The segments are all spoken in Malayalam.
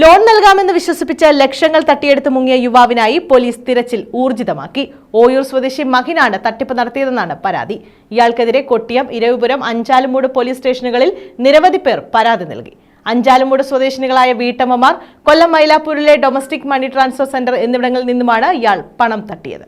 ലോൺ നൽകാമെന്ന് വിശ്വസിപ്പിച്ച ലക്ഷങ്ങൾ തട്ടിയെടുത്ത് മുങ്ങിയ യുവാവിനായി പോലീസ് തിരച്ചിൽ ഊർജിതമാക്കി. ഓയൂർ സ്വദേശി മഹിനാണ് തട്ടിപ്പ് നടത്തിയതെന്നാണ് പരാതി. ഇയാൾക്കെതിരെ കൊട്ടിയം ഇരവിപുരം അഞ്ചാലുമൂട് പോലീസ് സ്റ്റേഷനുകളിൽ നിരവധി പേർ പരാതി നൽകി. അഞ്ചാലുമൂട് സ്വദേശിനികളായ വീട്ടമ്മമാർ കൊല്ലം മൈലാപ്പൂരിലെ ഡൊമസ്റ്റിക് മണി ട്രാൻസ്ഫർ സെന്റർ എന്നിവിടങ്ങളിൽ നിന്നുമാണ് ഇയാൾ പണം തട്ടിയത്.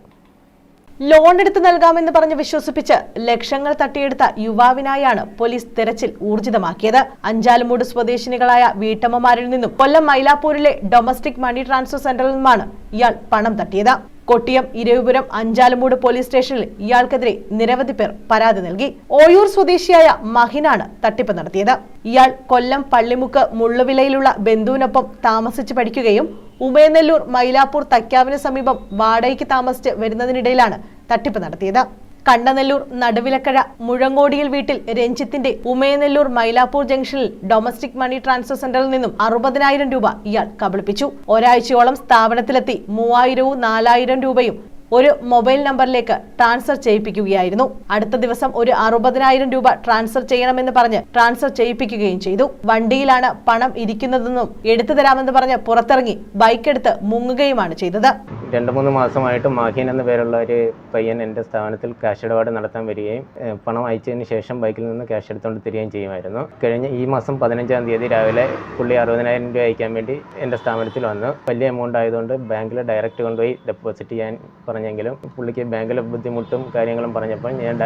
ലോൺ എടുത്ത് നൽകാമെന്ന് പറഞ്ഞ് വിശ്വസിപ്പിച്ച് ലക്ഷങ്ങൾ തട്ടിയെടുത്ത യുവാവിനായാണ് പോലീസ് തെരച്ചിൽ ഊർജിതമാക്കിയത്. അഞ്ചാലുമൂട് സ്വദേശിനികളായ വീട്ടമ്മമാരിൽ നിന്നും കൊല്ലം മൈലാപ്പൂരിലെ ഡൊമസ്റ്റിക് മണി ട്രാൻസ്ഫർ സെന്ററിൽ നിന്നുമാണ് ഇയാൾ പണം തട്ടിയത്. കൊട്ടിയം ഇരവിപുരം അഞ്ചാലുമൂട് പോലീസ് സ്റ്റേഷനിൽ ഇയാൾക്കെതിരെ നിരവധി പേർ പരാതി നൽകി. ഓയൂർ സ്വദേശിയായ മഹിനാണ് തട്ടിപ്പ് നടത്തിയത്. ഇയാൾ കൊല്ലം പള്ളിമുക്ക് മുള്ളുവിലയിലുള്ള ബന്ധുവിനൊപ്പം താമസിച്ച് പഠിക്കുകയും ഉമയനെല്ലൂർ മൈലാപ്പൂർ തയ്ക്കാവിന് സമീപം വാടകയ്ക്ക് താമസിച്ച് വരുന്നതിനിടയിലാണ് തട്ടിപ്പ് നടത്തിയത്. കണ്ടനെല്ലൂർ നടുവിലക്കഴ മുഴങ്ങോടിയിൽ വീട്ടിൽ രഞ്ജിത്തിന്റെ ഉമയനെല്ലൂർ മൈലാപ്പൂർ ജംഗ്ഷനിൽ ഡൊമസ്റ്റിക് മണി ട്രാൻസ്ഫർ സെന്ററിൽ നിന്നും അറുപതിനായിരം രൂപ ഇയാൾ കബളിപ്പിച്ചു. ഒരാഴ്ചയോളം സ്ഥാപനത്തിലെത്തി മൂവായിരവും നാലായിരം രൂപയും ഒരു മൊബൈൽ നമ്പറിലേക്ക് ട്രാൻസ്ഫർ ചെയ്യിപ്പിക്കുകയായിരുന്നു. അടുത്ത ദിവസം ഒരു അറുപതിനായിരം രൂപ ട്രാൻസ്ഫർ ചെയ്യണമെന്ന് പറഞ്ഞ് ട്രാൻസ്ഫർ ചെയ്യിപ്പിക്കുകയും ചെയ്തു. വണ്ടിയിലാണ് പണം ഇരിക്കുന്നതെന്നും എടുത്തു തരാമെന്ന് പറഞ്ഞ് പുറത്തിറങ്ങി ബൈക്കെടുത്ത് മുങ്ങുകയുമാണ് ചെയ്തത്. രണ്ട് മൂന്ന് മാസമായിട്ട് മാഹീൻ എന്ന പേരുള്ള ഒരു പയ്യൻ എന്റെ സ്ഥാപനത്തിൽ ക്യാഷ് ഇടപാട് നടത്താൻ വരികയും പണം അയച്ചതിന് ശേഷം ബൈക്കിൽ നിന്ന് ക്യാഷ് എടുത്തുകൊണ്ട് തരികയും ചെയ്യുമായിരുന്നു. കഴിഞ്ഞ ഈ മാസം പതിനഞ്ചാം തീയതി രാവിലെ പുള്ളി അറുപതിനായിരം രൂപ അയക്കാൻ വേണ്ടി എന്റെ സ്ഥാപനത്തിൽ വന്നു. വലിയ എമൗണ്ട് ആയതുകൊണ്ട് ബാങ്കിൽ ഡയറക്റ്റ് കൊണ്ടുപോയി ഡെപ്പോസിറ്റ് ചെയ്യാൻ പറഞ്ഞെങ്കിലും പുള്ളിക്ക് ബാങ്കിലെ ബുദ്ധിമുട്ടും കാര്യങ്ങളും പറഞ്ഞപ്പോൾ ഞാൻ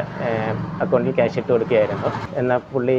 അക്കൗണ്ടിൽ ക്യാഷ് ഇട്ട് കൊടുക്കുകയായിരുന്നു. എന്നാൽ പുള്ളി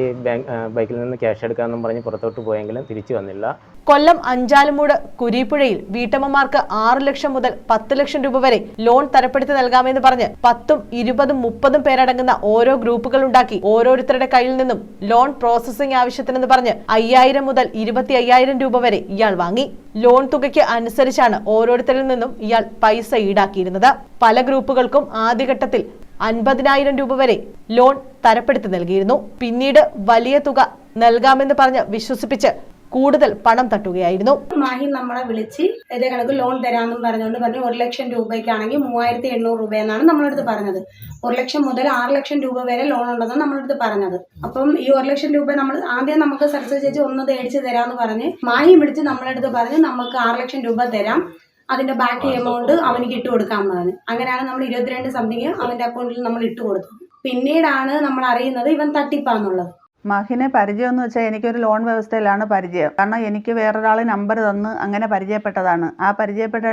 ബൈക്കിൽ നിന്ന് ക്യാഷ് എടുക്കാമെന്നും പറഞ്ഞ് പുറത്തോട്ട് പോയെങ്കിലും തിരിച്ചു വന്നില്ല. കൊല്ലം അഞ്ചാലുമൂട് കുരീപ്പുഴയിൽ വീട്ടമ്മമാർക്ക് ആറ് ലക്ഷം മുതൽ പത്ത് ലക്ഷം രൂപ വരെ ലോൺ തരപ്പെടുത്തി നൽകാമെന്ന് പറഞ്ഞ് പത്തും ഇരുപതും മുപ്പതും പേരടങ്ങുന്ന ഓരോ ഗ്രൂപ്പുകൾ ഉണ്ടാക്കി ഓരോരുത്തരുടെ കയ്യിൽ നിന്നും ലോൺ പ്രോസസ്സിംഗ് ആവശ്യത്തിനെന്ന് പറഞ്ഞ് അയ്യായിരം മുതൽ ഇരുപത്തി അയ്യായിരം രൂപ വരെ ഇയാൾ വാങ്ങി. ലോൺ തുകയ്ക്ക് അനുസരിച്ചാണ് ഓരോരുത്തരിൽ നിന്നും ഇയാൾ പൈസ ഈടാക്കിയിരുന്നത്. പല ഗ്രൂപ്പുകൾക്കും ആദ്യഘട്ടത്തിൽ അൻപതിനായിരം രൂപ വരെ ലോൺ തരപ്പെടുത്തി നൽകിയിരുന്നു. പിന്നീട് വലിയ തുക നൽകാമെന്ന് പറഞ്ഞ് വിശ്വസിപ്പിച്ച് കൂടുതൽ പണം തട്ടുകയായിരുന്നു. മാഹി നമ്മളെ വിളിച്ച് ഇതേ കണക്ക് ലോൺ തരാമെന്നും പറഞ്ഞുകൊണ്ട് പറഞ്ഞു ഒരു ലക്ഷം രൂപയ്ക്കാണെങ്കിൽ മൂവായിരത്തി എണ്ണൂറ് രൂപ എന്നാണ് നമ്മളടുത്ത് പറഞ്ഞത്. ഒരു ലക്ഷം മുതൽ ആറ് ലക്ഷം രൂപ വരെ ലോൺ ഉണ്ടെന്നാണ് നമ്മളടുത്ത് പറഞ്ഞത്. അപ്പം ഈ ഒരു ലക്ഷം രൂപ നമ്മൾ ആദ്യം നമുക്ക് സരസ്വതി ചേച്ചി ഒന്ന് മേടിച്ച് തരാമെന്ന് പറഞ്ഞ് മാഹി വിളിച്ച് നമ്മളടുത്ത് പറഞ്ഞ് നമുക്ക് ആറ് ലക്ഷം രൂപ തരാം. അതിന്റെ ബാക്കി എമൗണ്ട് അവനിക്ക് ഇട്ട് കൊടുക്കാൻ പറഞ്ഞു. അങ്ങനെയാണ് നമ്മൾ ഇരുപത്തിരണ്ട് സംതിങ് അവന്റെ അക്കൗണ്ടിൽ നമ്മൾ ഇട്ട് കൊടുത്തത്. പിന്നീടാണ് നമ്മൾ അറിയുന്നത് ഇവൻ തട്ടിപ്പാന്നുള്ളത്. മഹിനെ പരിചയം എന്ന് വെച്ചാൽ എനിക്കൊരു ലോൺ വ്യവസ്ഥയിലാണ് പരിചയം. കാരണം എനിക്ക് വേറൊരാൾ നമ്പർ തന്ന് അങ്ങനെ പരിചയപ്പെട്ടതാണ്. ആ പരിചയപ്പെട്ട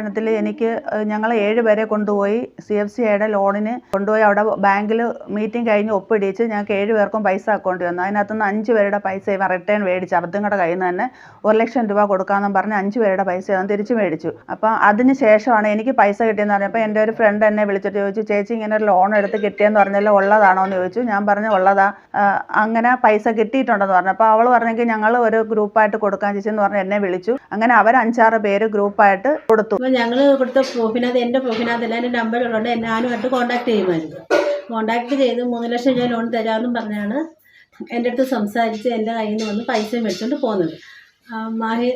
എനിക്ക് ഞങ്ങൾ ഏഴ് പേരെ കൊണ്ടുപോയി. സി എഫ് സി ഐയുടെ ലോണിന് കൊണ്ടുപോയി അവിടെ ബാങ്കിൽ മീറ്റിംഗ് കഴിഞ്ഞ് ഒപ്പിടിച്ച് ഞങ്ങൾക്ക് ഏഴ് പേർക്കും പൈസ അക്കൗണ്ട് വന്നു. അതിനകത്തുനിന്ന് അഞ്ച് പേരുടെ പൈസ ഇവ റിട്ടേൺ മേടിച്ച് അബദ്ധങ്ങളുടെ കയ്യിൽ നിന്ന് തന്നെ ഒരു ലക്ഷം രൂപ കൊടുക്കാമെന്ന് പറഞ്ഞ് അഞ്ച് പേരുടെ പൈസ അവൻ തിരിച്ചു മേടിച്ചു. അപ്പോൾ അതിന് ശേഷമാണ് എനിക്ക് പൈസ കിട്ടിയെന്ന് പറഞ്ഞപ്പോൾ എന്റെ ഒരു ഫ്രണ്ട് എന്നെ വിളിച്ചിട്ട് ചോദിച്ചു ചേച്ചി ഇങ്ങനെ ഒരു ലോൺ എടുത്ത് കിട്ടിയെന്ന് പറഞ്ഞല്ലോ ഉള്ളതാണോ എന്ന് ചോദിച്ചു. ഞാൻ പറഞ്ഞു ഉള്ളതാ. അങ്ങനെ പൈസ കിട്ടിയിട്ടുണ്ടെന്ന് പറഞ്ഞു. അപ്പോൾ അവൾ പറഞ്ഞെങ്കിൽ ഞങ്ങൾ ഒരു ഗ്രൂപ്പായിട്ട് കൊടുക്കാൻ ചേച്ചെന്ന് പറഞ്ഞ് എന്നെ വിളിച്ചു. അങ്ങനെ അവർ അഞ്ചാറ് പേര് ഗ്രൂപ്പായിട്ട് കൊടുത്തു. അപ്പോൾ ഞങ്ങൾ കൊടുത്ത പ്രൂഫിനകത്ത് എന്റെ പ്രൂഫിനകത്ത് എല്ലാം എന്റെ നമ്പർ ഉള്ളതുകൊണ്ട് എന്നെ ആനുമായിട്ട് കോൺടാക്ട് ചെയ്യുമായിരുന്നു. കോൺടാക്ട് ചെയ്ത് മൂന്ന് ലക്ഷം രൂപ ലോൺ തരാമെന്നും പറഞ്ഞാണ് എന്റെ അടുത്ത് സംസാരിച്ച് എന്റെ കയ്യിൽ നിന്ന് വന്ന് പൈസ മേടിച്ചുകൊണ്ട് പോകുന്നത് മാഹി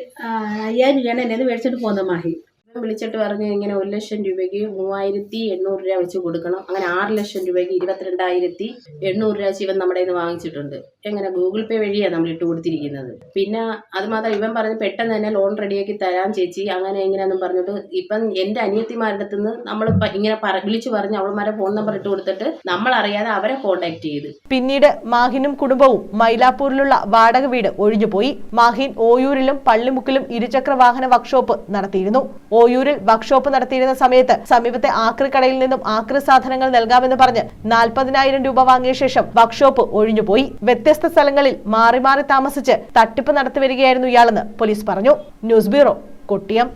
അയ്യായിരം രൂപയാണ് എന്നെ മേടിച്ചിട്ട് പോകുന്നത് മാഹി. വിളിച്ചിട്ട് പറഞ്ഞു ഇങ്ങനെ ഒരു ലക്ഷം രൂപയ്ക്ക് മൂവായിരത്തി എണ്ണൂറ് രൂപ വെച്ച് കൊടുക്കണം. അങ്ങനെ ആറ് ലക്ഷം രൂപയ്ക്ക് ഇരുപത്തിരണ്ടായിരത്തി എണ്ണൂറ് രൂപ ശിവൻ നമ്മുടെ നിന്ന് വാങ്ങിച്ചിട്ടുണ്ട്. എങ്ങനെ? ഗൂഗിൾ പേ വഴിയാണ് നമ്മൾ ഇട്ട് കൊടുത്തിരിക്കുന്നത്. പിന്നെ അത് മാത്രം ഇവൻ പറഞ്ഞ് പെട്ടെന്ന് തന്നെ ലോൺ റെഡിയാക്കി തരാം ചേച്ചി. അങ്ങനെ എങ്ങനെയാന്നും പറഞ്ഞിട്ട് ഇപ്പം എന്റെ അനിയത്തിമാരുടെ അടുത്ത് നിന്ന് നമ്മൾ ഇങ്ങനെ വിളിച്ചു പറഞ്ഞ് അവളുമാരെ ഫോൺ നമ്പർ ഇട്ട് കൊടുത്തിട്ട് നമ്മൾ അറിയാതെ അവരെ കോൺടാക്ട് ചെയ്ത്. പിന്നീട് മാഹിനും കുടുംബവും മൈലാപ്പൂരിലുള്ള വാടക വീട് ഒഴിഞ്ഞുപോയി. മാഹിൻ ഓയൂരിലും പള്ളിമുക്കിലും ഇരുചക്ര വാഹന വർക്ക്ഷോപ്പ് നടത്തിയിരുന്നു. ഓയൂരിൽ വർക്ക്ഷോപ്പ് നടത്തിയിരുന്ന സമയത്ത് സമീപത്തെ ആക്രിക്കടയിൽ നിന്നും ആക്രി സാധനങ്ങൾ നൽകാമെന്ന് പറഞ്ഞ് നാൽപ്പതിനായിരം രൂപ വാങ്ങിയ ശേഷം വർക്ക്ഷോപ്പ് ഒഴിഞ്ഞുപോയി. വ്യത്യസ്ത സ്ഥലങ്ങളിൽ മാറി മാറി താമസിച്ച് തട്ടിപ്പ് നടത്തി വരികയായിരുന്നു ഇയാളെന്ന് പോലീസ് പറഞ്ഞു. News bureau Kottiyam.